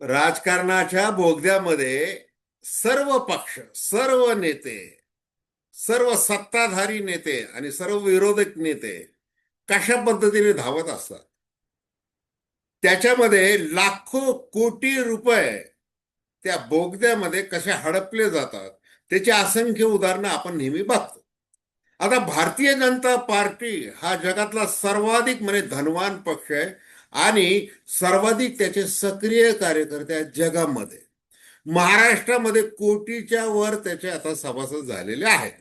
राजकारणाच्या बोगद्यामध्ये सर्व पक्ष सर्व नेते सर्व सत्ताधारी नेते आणि सर्व विरोधक नेते कशा पद्धतीने धावत असतात? त्याच्यामध्ये लाखो कोटी रुपये त्या बोगद्यामध्ये कसे हडपले जातात त्याची असंख्य उदाहरणं आपण नेहमी बघतो. आता भारतीय जनता पार्टी हा जगातला सर्वाधिक म्हणजे धनवान पक्ष आहे. आणि सर्वाधिक त्याचे सक्रिय कार्यकर्ते आहेत जगामध्ये. महाराष्ट्रामध्ये कोटीच्या वर त्याचे आता सभासद झालेले आहेत.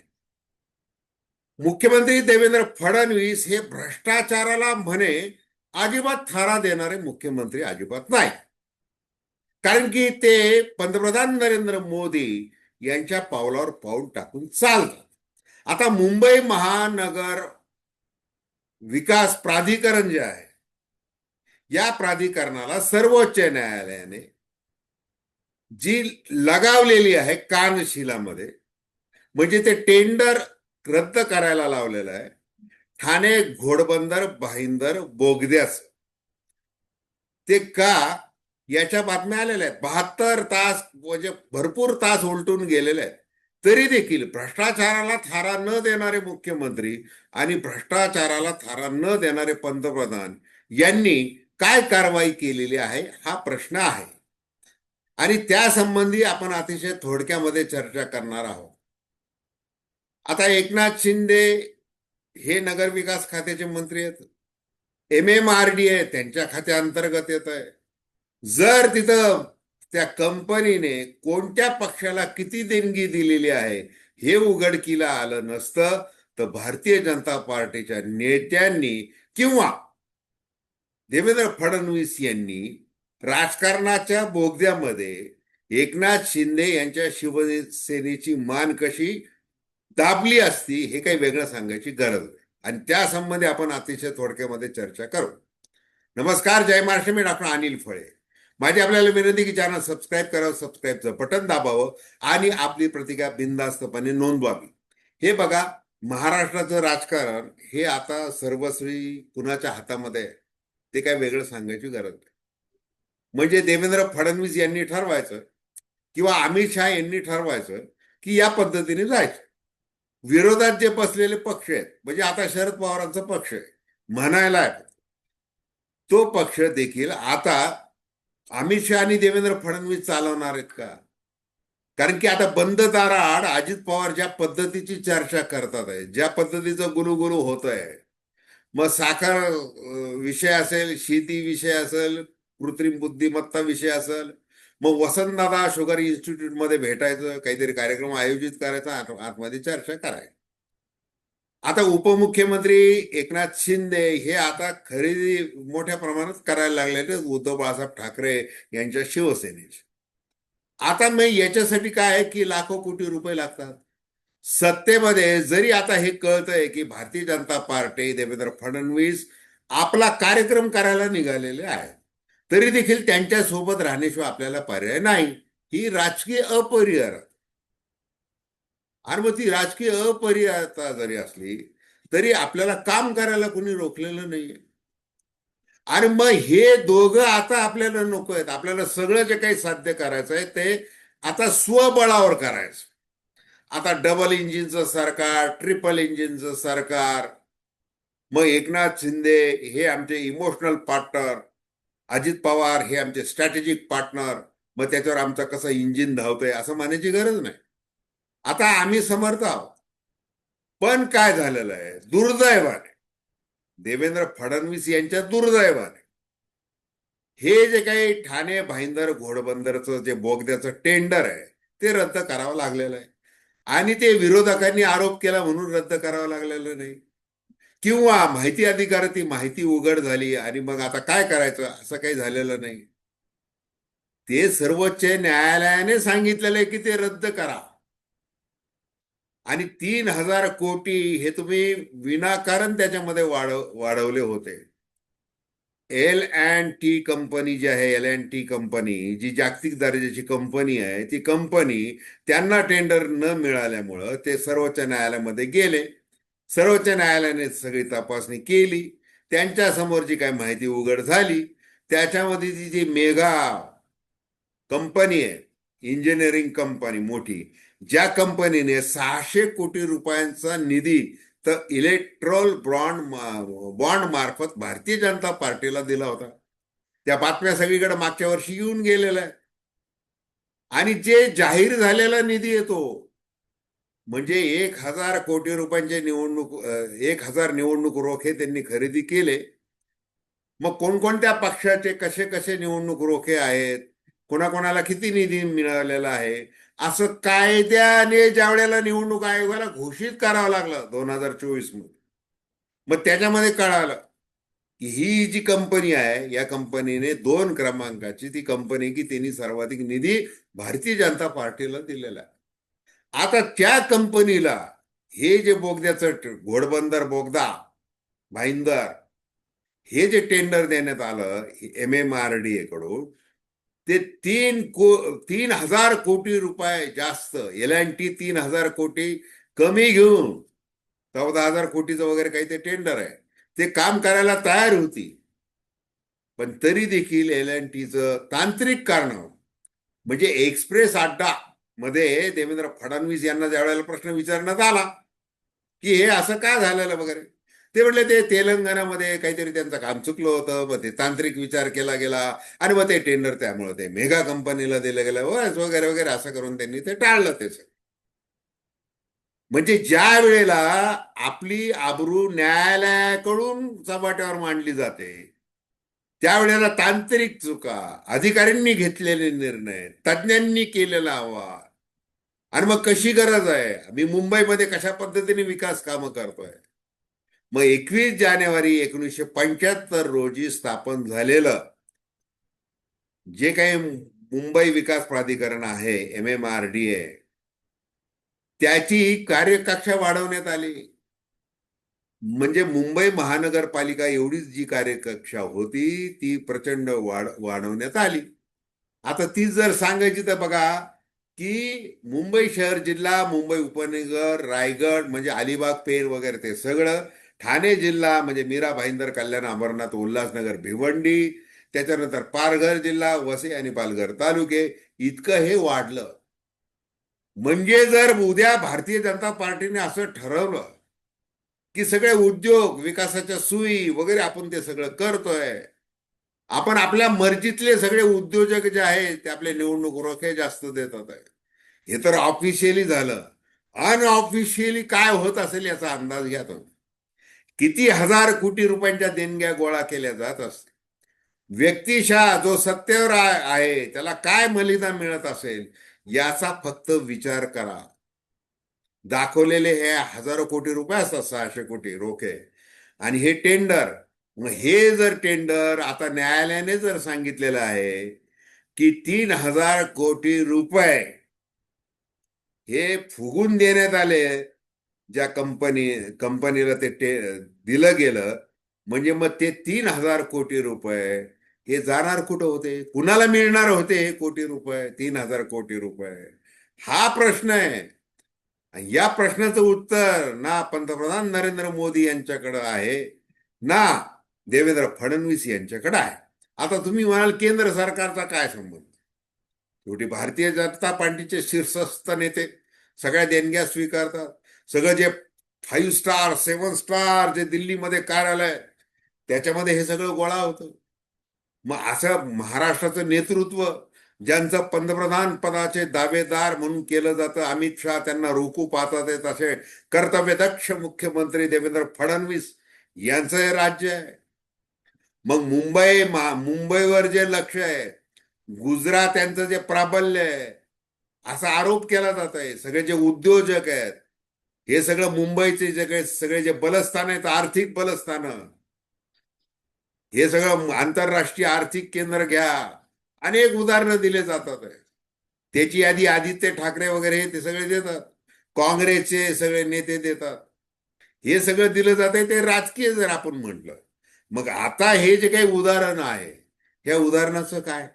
मुख्यमंत्री देवेंद्र फडणवीस हे भ्रष्टाचाराला म्हणे अजिबात थारा देणारे मुख्यमंत्री अजिबात नाही. कारण की ते पंतप्रधान नरेंद्र मोदी यांच्या पावलावर पाऊल टाकून चालतात. आता मुंबई महानगर विकास प्राधिकरण जे आहे या प्राधिकरणाला सर्वोच्च न्यायालयाने जी लगावलेली आहे कानशिलामध्ये म्हणजे ते टेंडर रद्द करायला लावलेलं आहे ठाणे घोडबंदर भाईंदर बोगद्याच ते का? याच्या बातम्या आलेल्या आहेत. बहात्तर तास म्हणजे भरपूर तास उलटून गेलेले आहेत. तरी देखील भ्रष्टाचाराला थारा न देणारे मुख्यमंत्री आणि भ्रष्टाचाराला थारा न देणारे पंतप्रधान यांनी काय कारवाई केलेली आहे हा प्रश्न आहे. आणि त्या संबंधी आपण अतिशय थोडक्यामध्ये चर्चा करणार आहोत. आता एकनाथ शिंदे हे नगरविकास खात्याचे मंत्री आहेत. एम एम आर डी आहे त्यांच्या खात्याअंतर्गत येत आहे. जर तिथं त्या कंपनीने कोणत्या पक्षाला किती देणगी दिलेली आहे हे उघडकीला आलं नसतं तर भारतीय जनता पार्टीच्या नेत्यांनी किंवा देवेंद्र फडणवीस यांनी राजकारणाच्या बोगद्यामध्ये एकनाथ शिंदे यांच्या शिवसेनेची मान कशी दाबली असती हे काही वेगळं सांगायची गरज नाही. आणि त्या संबंधी आपण अतिशय थोडक्यामध्ये चर्चा करू. नमस्कार जय महाराष्ट्र. मी डॉक्टर अनिल फळे. माझी आपल्याला विनंती की चॅनल सबस्क्राईब करावं सबस्क्राईबचं बटन दाबावं आणि आपली प्रतिक्रिया बिनधास्तपणे नोंदवावी. हे बघा महाराष्ट्राचं राजकारण हे आता सर्वस्वी कुणाच्या हातामध्ये आहे? ते काय वेगळं सांगायची गरज नाही. म्हणजे देवेंद्र फडणवीस यांनी ठरवायचं किंवा अमित शहा यांनी ठरवायचं की या पद्धतीने जायचं. विरोधात जे बसलेले पक्ष आहेत म्हणजे आता शरद पवारांचा पक्ष आहे म्हणायला आहे तो पक्ष देखील आता अमित शहा आणि देवेंद्र फडणवीस चालवणार आहेत का? कारण की आता बंद दाराआड अजित पवार ज्या पद्धतीची चर्चा करतात आहे ज्या पद्धतीचं गुलुगुलू होत आहे मग साखर विषय असेल शेती विषय असेल कृत्रिम बुद्धिमत्ता विषय असेल मग वसंतदादा शुगर इन्स्टिट्यूटमध्ये भेटायचं काहीतरी कार्यक्रम आयोजित करायचा आतमध्ये चर्चा करायची. आता उपमुख्यमंत्री एकनाथ शिंदे हे आता खरेदी मोठ्या प्रमाणात करायला लागलेले उद्धव बाळासाहेब ठाकरे यांच्या शिवसेनेचे. आता मग याच्यासाठी काय आहे की लाखो कोटी रुपये लागतात? सत्तेमध्ये जरी आता हे कळतंय की भारतीय जनता पार्टी देवेंद्र फडणवीस आपला कार्यक्रम करायला निघालेले आहे तरी देखील त्यांच्यासोबत राहण्याशिवाय आपल्याला पर्याय नाही. ही राजकीय अपरिहार आणि मग ती राजकीय अपरिहारता जरी असली तरी आपल्याला काम करायला कोणी रोखलेलं नाहीये. आणि मग हे दोघं आता आपल्याला नको आहेत. आपल्याला सगळं जे काही साध्य करायचं आहे ते आता स्वबळावर करायचं आता डबल इंजिनचं सरकार ट्रिपल इंजिनचं सरकार. मग एकनाथ शिंदे हे आमचे इमोशनल पार्टनर अजित पवार हे आमचे स्ट्रॅटेजिक पार्टनर मग त्याच्यावर आमचं कसं इंजिन धावतंय असं मानायची गरज नाही. आता आम्ही समर्थ आहोत. पण काय झालेलं आहे? दुर्दैवाने. देवेंद्र फडणवीस यांच्या दुर्दैवाने. हे जे काही ठाणे भाईंदर घोडबंदरचं जे बोगद्याचं टेंडर आहे ते रद्द करावं लागलेलं आहे. आणि ते विरोधकांनी आरोप केला म्हणून रद्द करावा लागलेलं नाही. किंवा माहिती अधिकारात ती माहिती उघड झाली आणि मग आता काय करायचं? असं काही झालेलं नाही. ते सर्वोच्च न्यायालयाने सांगितलेलं आहे की ते रद्द करा. आणि तीन हजार कोटी हे तुम्ही विनाकारण त्याच्यामध्ये वाढव वाढवले होते. एल अँड टी कंपनी जी आहे एल अँड टी कंपनी जी जागतिक दर्जाची कंपनी आहे ती कंपनी त्यांना टेंडर न मिळाल्यामुळं ते सर्वोच्च न्यायालयामध्ये गेले. सर्वोच्च न्यायालयाने सगळी तपासणी केली. त्यांच्यासमोर जी काही माहिती उघड झाली त्याच्यामध्ये ती जी मेगा कंपनी आहे इंजिनिअरिंग कंपनी मोठी ज्या कंपनीने सहाशे कोटी रुपयांचा निधी तर इलेक्ट्रॉल बॉन्ड बॉन्ड मार्फत भारतीय जनता पार्टीला दिला होता. त्या बातम्या सगळीकडे मागच्या वर्षी येऊन गेलेल्या आहे आणि जे जाहीर झालेला निधी येतो म्हणजे एक हजार कोटी रुपयांचे निवडणूक एक हजार निवडणूक रोखे त्यांनी खरेदी केले. मग कोणकोणत्या पक्षाचे कसे कसे निवडणूक रोखे आहेत? कोणाकोणाला किती निधी मिळालेला आहे? असं कायद्याने ज्या वेळेला निवडणूक आयोगाला घोषित करावं लागलं दोन हजार चोवीसमध्ये मग त्याच्यामध्ये कळालं की ही जी कंपनी आहे या कंपनीने दोन क्रमांकाची ती कंपनी की त्यांनी सर्वाधिक निधी भारतीय जनता पार्टीला दिलेला आहे. आता त्या कंपनीला हे जे बोगद्याचं घोडबंदर बोगदा भाईंदर हे जे टेंडर देण्यात आलं एम एम आर डी कडून ते तीन को तीन हजार कोटी रुपये जास्त एल अँड टी तीन हजार कोटी कमी घेऊन चौदा हजार कोटीचं वगैरे काही ते टेंडर आहे. ते काम करायला तयार होती. पण तरी देखील एल अँड टीचं तांत्रिक कारण म्हणजे एक्सप्रेस अड्डा मध्ये देवेंद्र फडणवीस यांना ज्या वेळेला प्रश्न विचारण्यात आला की हे असं का झालेलं वगैरे? ते म्हटले ते तेलंगणामध्ये काहीतरी त्यांचं काम चुकलं होतं मग ते तांत्रिक विचार केला गेला आणि मग ते टेंडर त्यामुळे ते मेगा कंपनीला दिलं गेलं. वगैरे वगैरे असं करून त्यांनी ते टाळलं ते सगळं. म्हणजे ज्या वेळेला आपली आबरू न्यायालयाकडून चपाट्यावर मांडली जाते त्यावेळेला तांत्रिक चुका अधिकाऱ्यांनी घेतलेले निर्णय तज्ज्ञांनी केलेला अहवाल आणि मग कशी गरज आहे? मी मुंबईमध्ये कशा पद्धतीने विकास कामं करतोय? मग एकवीस जानेवारी एकोणीसशे पंच्याहत्तर रोजी स्थापन झालेलं जे काही मुंबई विकास प्राधिकरण आहे M M R D A त्याची कार्यकक्षा वाढवण्यात आली. म्हणजे मुंबई महानगरपालिका एवढीच जी कार्यकक्षा होती ती प्रचंड वाढ वाढवण्यात आली. आता ती जर सांगायची तर बघा की मुंबई शहर जिल्हा मुंबई उपनगर रायगड म्हणजे अलिबाग पेर वगैरे ते सगळं ठाणे जिल्हा म्हणजे मीरा भाईंदर कल्याण अमरनाथ उल्हासनगर भिवंडी त्याच्यानंतर पालघर जिल्हा वसई आणि पालघर तालुके इतकं हे वाढलं. म्हणजे जर उद्या भारतीय जनता पार्टीने असं ठरवलं की सगळे उद्योग विकासाच्या सुई वगैरे आपण ते सगळं करतोय आपण आपल्या मर्जीतले सगळे उद्योजक जे आहेत ते आपले निवडणूक रोखे जास्त देतात हे तर ऑफिशियली झालं. अनऑफिशियली काय होत असेल याचा अंदाज घ्या तुम्ही. किती हजार कोटी रुपयांच्या देणग्या गोळा केल्या जात असतील? व्यक्तिशा जो सत्तेवर आहे त्याला काय मलिदा मिळत असेल याचा फक्त विचार करा. दाखवलेले हे हजारो कोटी रुपये असतात सहाशे कोटी रोखे. आणि हे टेंडर मग हे जर टेंडर आता न्यायालयाने जर सांगितलेलं आहे की तीन हजार कोटी रुपये हे फुगून देण्यात आले ज्या कंपनी कंपनीला ते टे दिलं गेलं म्हणजे मग ते तीन हजार कोटी रुपये. हे जाणार कुठं होते? कुणाला मिळणार होते हे कोटी रुपये? तीन हजार कोटी रुपये. हा प्रश्न आहे. या प्रश्नाचं उत्तर ना पंतप्रधान नरेंद्र मोदी यांच्याकडं आहे ना देवेंद्र फडणवीस यांच्याकडे आहे. आता तुम्ही म्हणाल केंद्र सरकारचा काय संबंध? शेवटी भारतीय जनता पार्टीचे शीर्षस्थ नेते सगळ्या देणग्या स्वीकारतात. सगळं जे फाईव्ह स्टार सेवन स्टार जे दिल्लीमध्ये कार्यालय त्याच्यामध्ये हे सगळं गोळा होतं. मग असं महाराष्ट्राचं नेतृत्व ज्यांचं पंतप्रधान पदाचे दावेदार म्हणून केलं जातं अमित शहा त्यांना रोखू पाहतात आहेत असे कर्तव्यदक्ष मुख्यमंत्री देवेंद्र फडणवीस यांचं हे राज्य आहे. मग मुंबई मुंबईवर जे लक्ष आहे गुजरात यांचं जे प्राबल्य आहे असा आरोप केला जात आहे. सगळे जे उद्योजक आहेत हे सगळं मुंबईचे जे काही सगळे जे बलस्थान आहेत आर्थिक बलस्थानं. हे सगळं आंतरराष्ट्रीय आर्थिक केंद्र घ्या. अनेक उदाहरणं दिले जातात. त्याची यादी आदित्य ठाकरे वगैरे हे ते सगळे देतात. काँग्रेसचे सगळे नेते देतात. हे सगळं दिलं जाते ते राजकीय जर आपण म्हटलं. मग आता हे जे काही उदाहरण आहे ह्या उदाहरणाचं काय?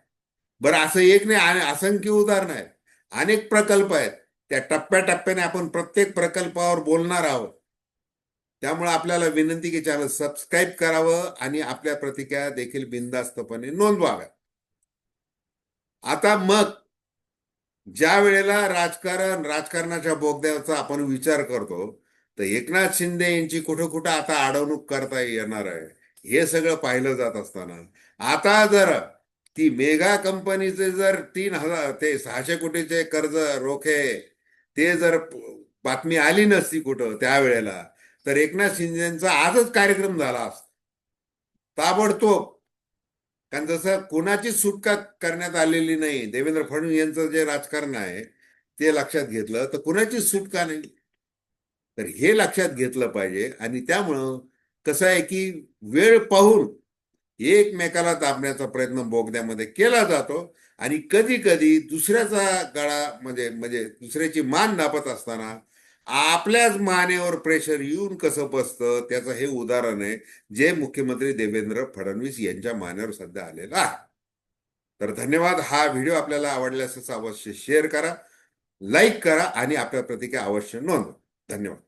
बरं असं एक नाही असंख्य उदाहरणं आहेत. अनेक प्रकल्प आहेत. त्या टप्प्याटप्प्याने आपण प्रत्येक प्रकल्पावर बोलणार आहोत. त्यामुळे आपल्याला विनंती की चॅनल सबस्क्राईब करावं आणि आपल्या प्रतिक्रिया देखील बिनधास्तपणे नोंदवाव्या आता मग ज्या वेळेला राजकारण राजकारणाच्या बोगद्याचा आपण विचार करतो तर एकनाथ शिंदे यांची कुठं कुठं आता अडवणूक करता येणार आहे हे सगळं पाहिलं जात असताना. आता जर ती मेगा कंपनीचे जर तीन हजार ते सहाशे कोटीचे कर्ज रोखे ते जर बातमी आली नसती कुठं त्यावेळेला तर एकनाथ शिंदेचा आजच कार्यक्रम झाला असता. ताबडतोब. कारण जसं कोणाची सुटका करण्यात आलेली नाही देवेंद्र फडणवीस यांचं जे राजकारण आहे ते लक्षात घेतलं तर कुणाची सुटका नाही? तर हे लक्षात घेतलं पाहिजे आणि त्यामुळं कसं आहे की वेळ पाहून एकमेकाला दाबण्याचा प्रयत्न बोगद्यामध्ये केला जातो. आणि कधी कधी दुसऱ्याचा गळा म्हणजे म्हणजे दुसऱ्याची मान नापत असताना आपल्याच मानेवर प्रेशर येऊन कसं बसतं त्याचं हे उदाहरण आहे जे मुख्यमंत्री देवेंद्र फडणवीस यांच्या मानेवर सध्या आलेलं आहे. तर धन्यवाद. हा व्हिडिओ आपल्याला आवडल्यास अवश्य शेअर करा लाईक करा आणि आपल्या प्रतिक्रिया अवश्य नोंदवा धन्यवाद.